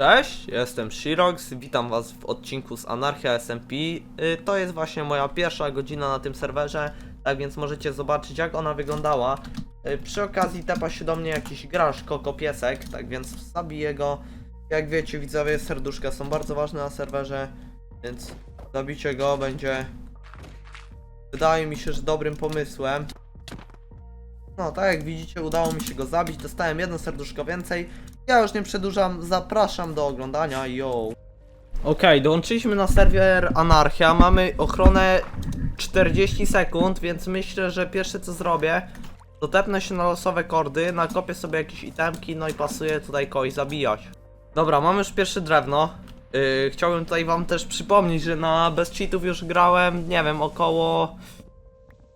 Cześć, jestem Shirox, witam was w odcinku z Anarchia SMP. Y, To jest właśnie moja pierwsza godzina na tym serwerze, tak więc możecie zobaczyć jak ona wyglądała. Y, Przy okazji tepa się do mnie jakiś gracz, Koko Piesek, tak więc zabiję go. Jak wiecie widzowie, serduszka są bardzo ważne na serwerze, więc zabicie go będzie... Wydaje mi się, że dobrym pomysłem. No, tak jak widzicie, udało mi się go zabić. Dostałem jedno serduszko więcej. Ja już nie przedłużam, zapraszam do oglądania. Yo. Okej, dołączyliśmy na serwer Anarchia. Mamy ochronę 40 sekund, więc myślę, że pierwsze co zrobię, to się na losowe kordy, nakopię sobie jakieś itemki, no i pasuję tutaj kogoś zabijać. Dobra, mamy już pierwsze drewno. Yy, chciałbym tutaj wam też przypomnieć, że na bez cheatów już grałem, nie wiem, około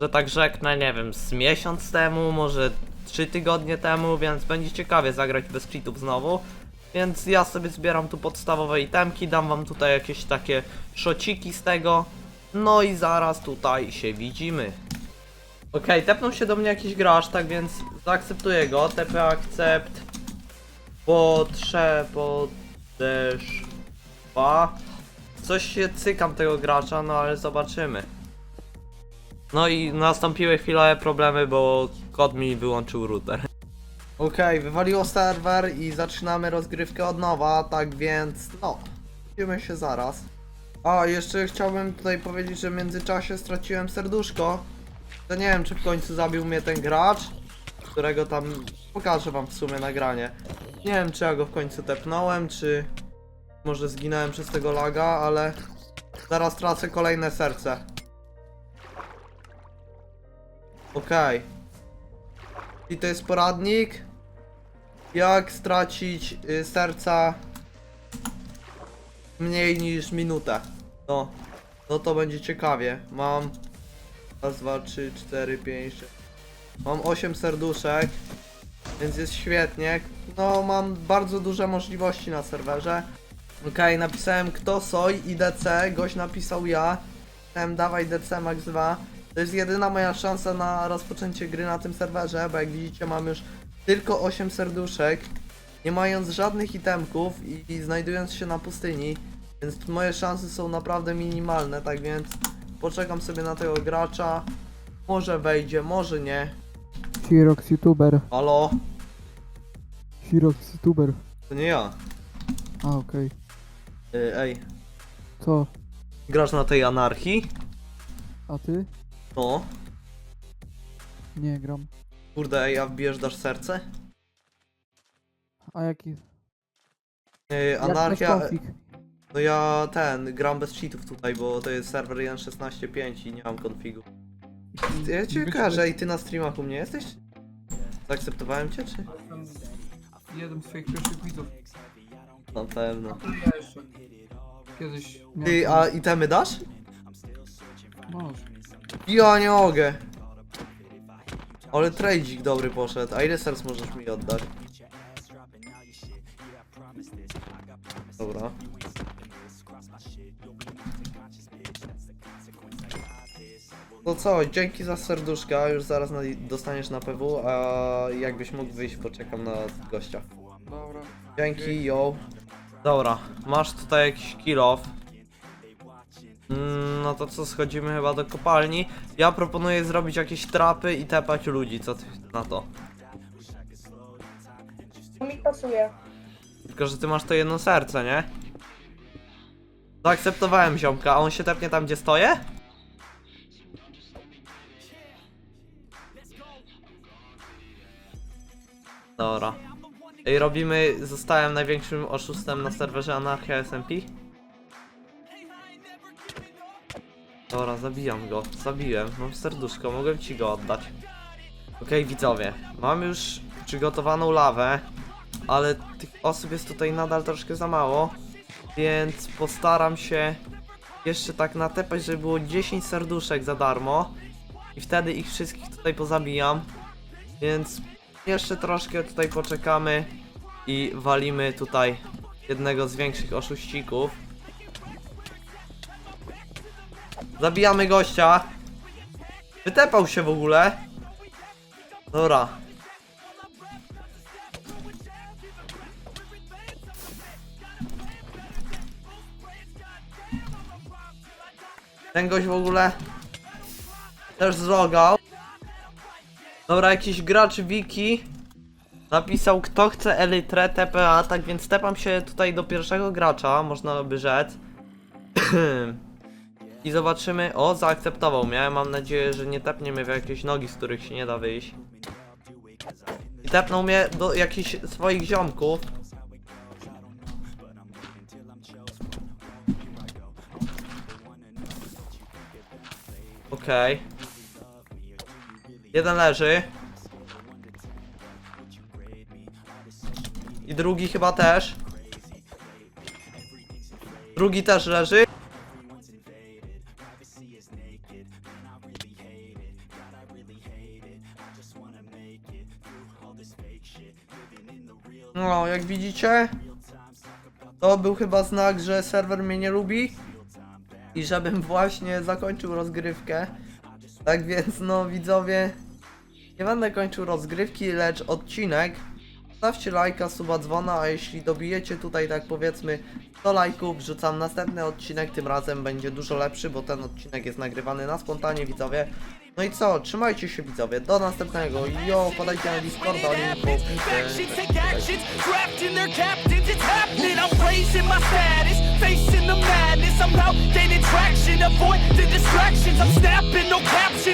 że tak rzeknę, nie wiem, z miesiąc temu, może 3 tygodnie temu, więc będzie ciekawie zagrać bez cheatów znowu. Więc ja sobie zbieram tu podstawowe itemki, dam wam tutaj jakieś takie szociki z tego. No i zaraz tutaj się widzimy. Okej, tepnął się do mnie jakiś gracz, tak więc zaakceptuję go. TP akcept. Potrzeba. Coś się cykam tego gracza, no ale zobaczymy. No i nastąpiły chwilowe problemy, bo kod mi wyłączył router. Okej, wywaliło serwer i zaczynamy rozgrywkę od nowa, tak więc no, widzimy się zaraz. A, jeszcze chciałbym tutaj powiedzieć, że w międzyczasie straciłem serduszko. To nie wiem, czy w końcu zabił mnie ten gracz, którego tam pokażę wam w sumie nagranie. Nie wiem, czy ja go w końcu tepnąłem, czy może zginąłem przez tego laga, ale zaraz tracę kolejne serce. Okej. I to jest poradnik. Jak stracić y, serca mniej niż minutę. No. No to będzie ciekawie. Mam raz, dwa, trzy, cztery, pięć, sześć. Mam 8 serduszek. Więc jest świetnie. No mam bardzo duże możliwości na serwerze. Okej, napisałem kto soj i DC, gość napisał ja. Napisałem dawaj DC max 2. To jest jedyna moja szansa na rozpoczęcie gry na tym serwerze, bo jak widzicie mam już tylko 8 serduszek, nie mając żadnych itemków i, i znajdując się na pustyni, więc moje szanse są naprawdę minimalne, tak więc poczekam sobie na tego gracza. Może wejdzie, może nie. Shirox YouTuber. Halo? Shirox YouTuber. To nie ja. A, okej. Y, ej, Co? grasz na tej anarchii? A ty? No. Nie, gram. Kurde, ej, a wbijesz dasz serce? A jaki? Yy, anarchia... No ja ten, gram bez cheatów tutaj, bo to jest serwer 1.16.5 i nie mam konfigu. Ja cię kojarzę, ej, ty na streamach u mnie jesteś? Zaakceptowałem cię, czy? Jeden z twoich pierwszych widzów. Na pewno. Kiedyś. Ty, a itemy dasz? Masz. Ja nie mogę. Ale trade'ik dobry poszedł, a ile serc możesz mi oddać? Dobra. To co, dzięki za serduszka, już zaraz na, dostaniesz na PW, a jakbyś mógł wyjść, poczekam na gościa. Dobra. Dzięki, yo. Dobra, masz tutaj jakiś kill off. Mm, no to co, schodzimy chyba do kopalni. Ja proponuję zrobić jakieś trapy i tepać ludzi, co ty na to? To mi pasuje. Tylko, że ty masz to jedno serce, nie? Zaakceptowałem ziomka, a on się tepnie tam, gdzie stoję? Dobra. I robimy, zostałem największym oszustem na serwerze Anarchia SMP. Dobra, zabijam go, zabiłem, mam serduszko, mogłem ci go oddać. Okej, widzowie, mam już przygotowaną lawę, ale tych osób jest tutaj nadal troszkę za mało, więc postaram się jeszcze tak natepać, żeby było 10 serduszek za darmo. I wtedy ich wszystkich tutaj pozabijam, więc jeszcze troszkę tutaj poczekamy i walimy tutaj jednego z większych oszuścików. Zabijamy gościa. Wytepał się w ogóle. Dobra. Ten gość w ogóle też zlogał. Dobra, jakiś gracz Wiki napisał, kto chce elytrę TPA, tak więc stepam się tutaj do pierwszego gracza, można by rzec. I zobaczymy, o zaakceptował mnie, mam nadzieję, że nie tepnie mnie w jakieś nogi, z których się nie da wyjść. I tepnął mnie do jakichś swoich ziomków. Okej. Jeden leży. I drugi chyba też. Drugi też leży. Widzicie, to był chyba znak, że serwer mnie nie lubi i żebym właśnie zakończył rozgrywkę. Tak więc, no widzowie, nie będę kończył rozgrywki, lecz odcinek. Stawcie lajka, suba, dzwona, a jeśli dobijecie tutaj tak powiedzmy 100 lajków, wrzucam następny odcinek, tym razem będzie dużo lepszy, bo ten odcinek jest nagrywany na spontanie, widzowie. No i co, trzymajcie się widzowie, do następnego, jo, podajcie na Discorda, link w opisie.